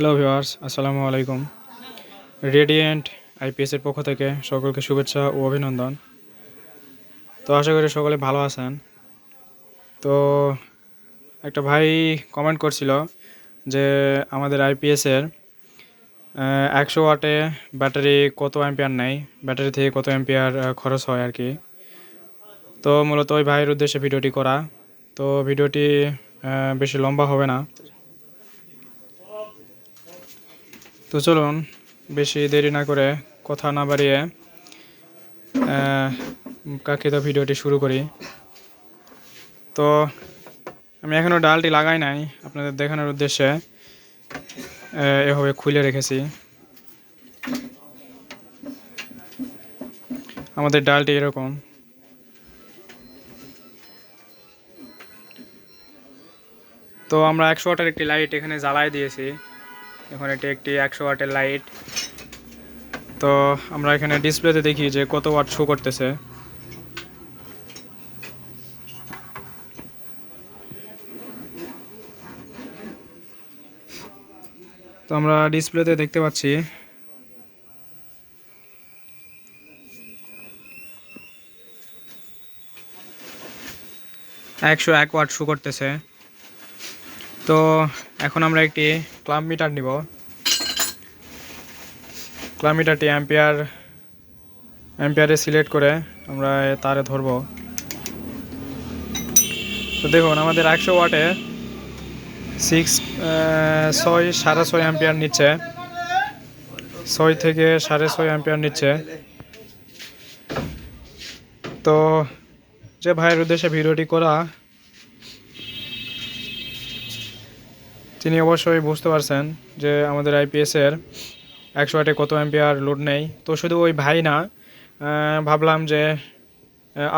Hello viewers আসসালামু আলাইকুম radiant আইপিএসের পক্ষ থেকে সকলকে শুভেচ্ছা ও অভিনন্দন। তো আশা করি সকলে ভালো আছেন। তো একটা ভাই কমেন্ট করছিল যে আমাদের আইপিএসের একশো ওয়াটে ব্যাটারি কত অ্যাম্পিয়ার নেয়? ব্যাটারি থেকে কত অ্যাম্পিয়ার খরচ হয় আর কি? তো মূলত ওই ভাইয়ের উদ্দেশ্যে ভিডিওটি করা। তো ভিডিওটি বেশি লম্বা হবে না। তো চলুন, বেশি দেরি না করে কথা না বাড়িয়ে কাঙ্ক্ষিত ভিডিওটি শুরু করি। তো আমি এখনও ডালটি লাগাই নাই, আপনাদের দেখানোর উদ্দেশ্যে এভাবে খুলে রেখেছি। আমাদের ডালটি এরকম। তো আমরা একশো ওয়াটের একটি লাইট এখানে জ্বালাই দিয়েছি। এখন এটি একটি একশো ওয়াটের লাইট। তো আমরা এখানে ডিসপ্লেতে দেখি যে কত ওয়াট শো করতেছে। তো আমরা ডিসপ্লেতে দেখতে পাচ্ছি। একশো এক ওয়াট শো করতেছে। তো এখন আমরা একটি ক্লাম মিটার নিব। ক্লাম মিটারটি অ্যাম্পিয়ার অ্যাম্পিয়ারে সিলেক্ট করে আমরা তারে ধরব। তো দেখুন, আমাদের একশো ওয়াটে সিক্স ছয়, সাড়ে ছয় অ্যাম্পিয়ার নিচ্ছে। ছয় থেকে সাড়ে ছয় অ্যাম্পিয়ার নিচ্ছে। তো যে ভাইয়ের উদ্দেশ্যে ভিডিওটি করা তিনি অবশ্যই বুঝতে পারছেন যে আমাদের আইপিএসের একশো আটে কত অ্যাম্পিয়ার লোড নেই। তো শুধু ওই ভাই না ভাবলাম যে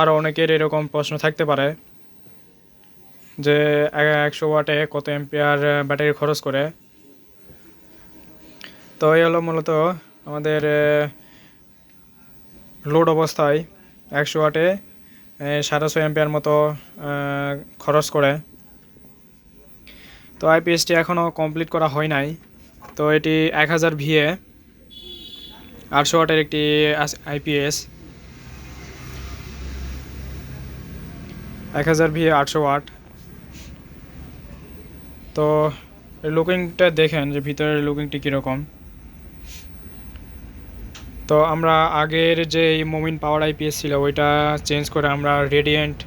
আরও অনেকের এরকম প্রশ্ন থাকতে পারে যে, একশো ওয়াটে কত অ্যাম্পিয়ার ব্যাটারি খরচ করে। তো এই হলো মূলত আমাদের লোড অবস্থায় একশো ওয়াটে সাড়ে ছয় মতো খরচ করে। তো আইপিএসটি এখনও কমপ্লিট করা হয় নাই। তো এটি এক হাজার ভিএ আটশো ওয়াটের একটি আইপিএস এক হাজার ভিএ আটশো ওয়াট। তো লুকিংটা দেখেন যে ভিতরের লুকিংটি কীরকম। তো আমরা আগের যে মোমিন পাওয়ার আইপিএস ছিল, ওইটা চেঞ্জ করে আমরা রেডিয়েন্ট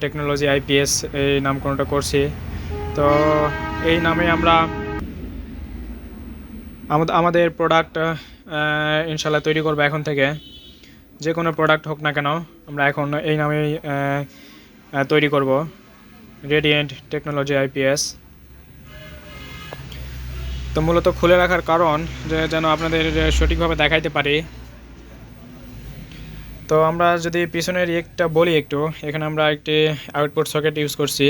টেকনোলজি আইপিএস এই নামকরণটা করছি। তো এই নামে আমরা আমাদের প্রোডাক্ট ইনশাল্লাহ তৈরি করব এখন থেকে। যে কোনো প্রোডাক্ট হোক না কেন, আমরা এখন এই নামেই তৈরি করব। রেডিয়েন্ট টেকনোলজি আইপিএস তো মূলত খুলে রাখার কারণ যে, যেন আপনাদের সঠিকভাবে দেখাইতে পারি। তো আমরা যদি পিছনের একটা বলি একটু, এখানে আমরা একটি আউটপুট সকেট ইউজ করছি।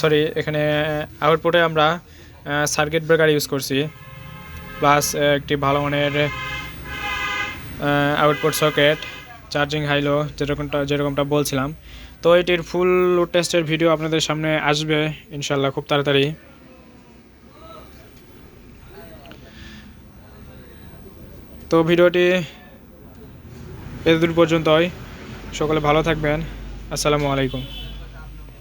সরি এখানে আউটপুটে আমরা সার্কিট ব্রেকার ইউজ করছি। প্লাস একটি ভালো মানের আউটপুট সকেট চার্জিং হাইলো যেরকমটা যেরকমটা বলছিলাম। তো এটির ফুল টেস্টের ভিডিও আপনাদের সামনে আসবে ইনশাল্লাহ খুব তাড়াতাড়ি। তো ভিডিওটি এতদূর পর্যন্তই। সকলে ভালো থাকবেন। আসসালামু আলাইকুম।